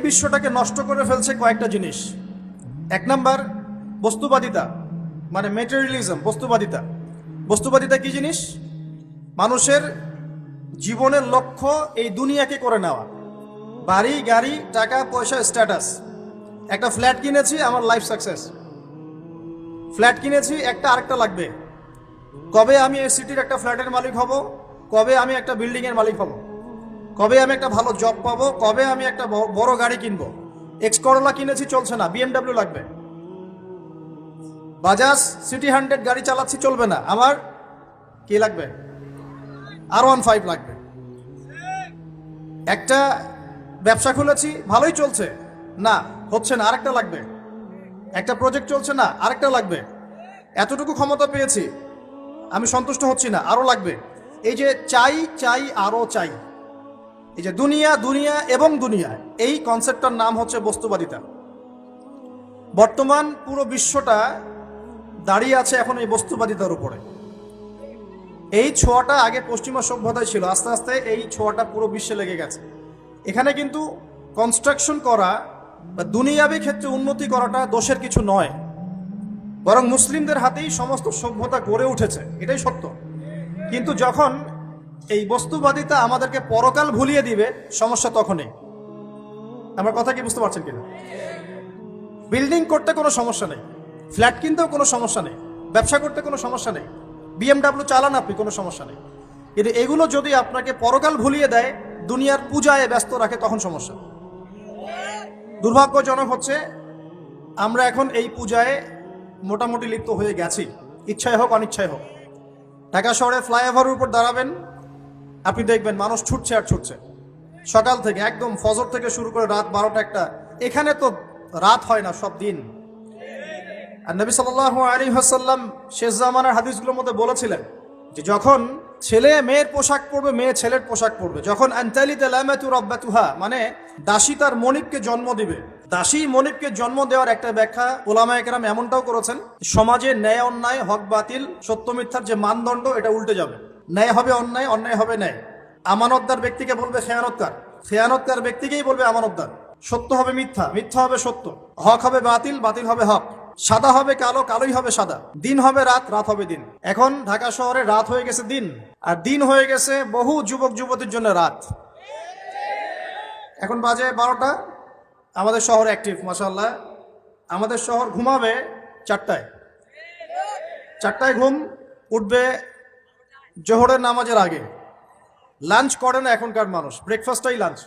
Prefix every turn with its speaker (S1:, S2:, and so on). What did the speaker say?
S1: এই বিশ্বটাকে নষ্ট করে ফেলছে কয়েকটা জিনিস। এক নাম্বার, বস্তুবাদিতা মানে মেটেরিয়ালিজম বস্তুবাদিতা। বস্তুবাদিতা কি জিনিস? মানুষের জীবনের লক্ষ্য এই দুনিয়াকে করে নেওয়া। বাড়ি, গাড়ি, টাকা, পয়সা স্ট্যাটাস একটা ফ্ল্যাট কিনেছি, আমার লাইফ সাকসেস ফ্ল্যাট কিনেছি, একটা আরেকটা লাগবে। কবে আমি এই সিটির একটা ফ্ল্যাটের মালিক হব? কবে আমি একটা বিল্ডিংয়ের মালিক হব? কবে আমি একটা ভালো জব পাবো? কবে আমি একটা বড় গাড়ি কিনবো? এক্স করোলা কিনেছি, চলছে না। বিএমডাব্লিউ লাগবে। বাজাজ সিটি হান্ড্রেড গাড়ি চালাচ্ছি, চলবে না। আমার কি লাগবে? আর ওয়ান ফাইভ লাগবে। একটা ব্যবসা খুলেছি, ভালোই চলছে। না, হচ্ছে না, আরেকটা লাগবে। একটা প্রজেক্ট চলছে না, আরেকটা লাগবে। এতটুকু ক্ষমতা পেয়েছি। আমি সন্তুষ্ট হচ্ছি না, আরও লাগবে। এই যে চাই চাই, আরও চাই। এই যে দুনিয়া দুনিয়া এবং দুনিয়া, এই কনসেপ্টটার নাম হচ্ছে বস্তুবাদিতা। বর্তমান পুরো বিশ্বটা দাঁড়িয়ে আছে এখন এই বস্তুবাদিতার উপরে। এই ছোঁয়াটা আগে পশ্চিমা সভ্যতায় ছিল, আস্তে আস্তে এই ছোঁয়াটা পুরো বিশ্বে লেগে গেছে। এখানে কিন্তু কনস্ট্রাকশন করা বা দুনিয়াবি ক্ষেত্রে উন্নতি করাটা দোষের কিছু নয়। বরং মুসলিমদের হাতেই সমস্ত সভ্যতা গড়ে উঠেছে, এটাই সত্য। কিন্তু যখন এই বস্তুবাদিতা আমাদেরকে পরকাল ভুলিয়ে দিবে, সমস্যা তখনই। আমার কথা কি বুঝতে পারছেন কিনা? বিল্ডিং করতে কোনো সমস্যা নেই, ফ্ল্যাট কিনতেও কোনো সমস্যা নেই, ব্যবসা করতে কোনো সমস্যা নেই বিএমডাব্লিউ চালান আপনি, কোনো সমস্যা নেই। কিন্তু এগুলো যদি আপনাকে পরকাল ভুলিয়ে দেয়, দুনিয়ার পূজায় ব্যস্ত রাখে, তখন সমস্যা। দুর্ভাগ্যজনক হচ্ছে, আমরা এখন এই পূজায় মোটামুটি লিপ্ত হয়ে গেছি। ইচ্ছায় হোক, অনিচ্ছায় হোক। ঢাকা শহরে ফ্লাইওভারের উপর দাঁড়াবেন আপনি দেখবেন মানুষ ছুটছে আর ছুটছে। সকাল থেকে একদম ফজর থেকে শুরু করে রাত বারোটা একটা। এখানে তো রাত হয় না, সব দিন। আর নবী সাল্লাহ আলী হাসাল্লাম শেষ জামানের হাদিসগুলোর মধ্যে বলেছিলেন যে, যখন ছেলে মেয়ের পোশাক পরবে, মেয়ে ছেলের পোশাক পরবে। যখন মানে দাসী তার মনিবকে জন্ম দিবে। দাসী মনিবকে জন্ম দেওয়ার একটা ব্যাখ্যা ওলামা এমনটাও করেছেন, সমাজে ন্যায় অন্যায়, হক বাতিল, সত্য মিথ্যার যে মানদণ্ড, এটা উল্টে যাবে। ন্যায় হবে অন্যায় অন্যায় হবে ন্যায়। আমানতদার ব্যক্তিকে বলবে খেয়ানতকার খেয়ানতকার ব্যক্তিকেই বলবে আমানতদার। সত্য হবে মিথ্যা মিথ্যা হবে সত্য। হক হবে বাতিল বাতিল হবে হক। সাদা হবে কালো, কালোই হবে সাদা। দিন হবে রাত রাত হবে দিন। এখন ঢাকা শহরে রাত হয়ে গেছে দিন, আর দিন হয়ে গেছে বহু যুবক, যুবতীর জন্য রাত। এখন বাজে বারোটা। আমাদের শহর অ্যাক্টিভ মাসাল্লাহ আমাদের শহর ঘুমাবে চারটায়। চারটায় ঘুম, উঠবে জোহরের নামাজের আগে। লাঞ্চ করে না এখনকার মানুষ। ব্রেকফাস্টটাই লাঞ্চ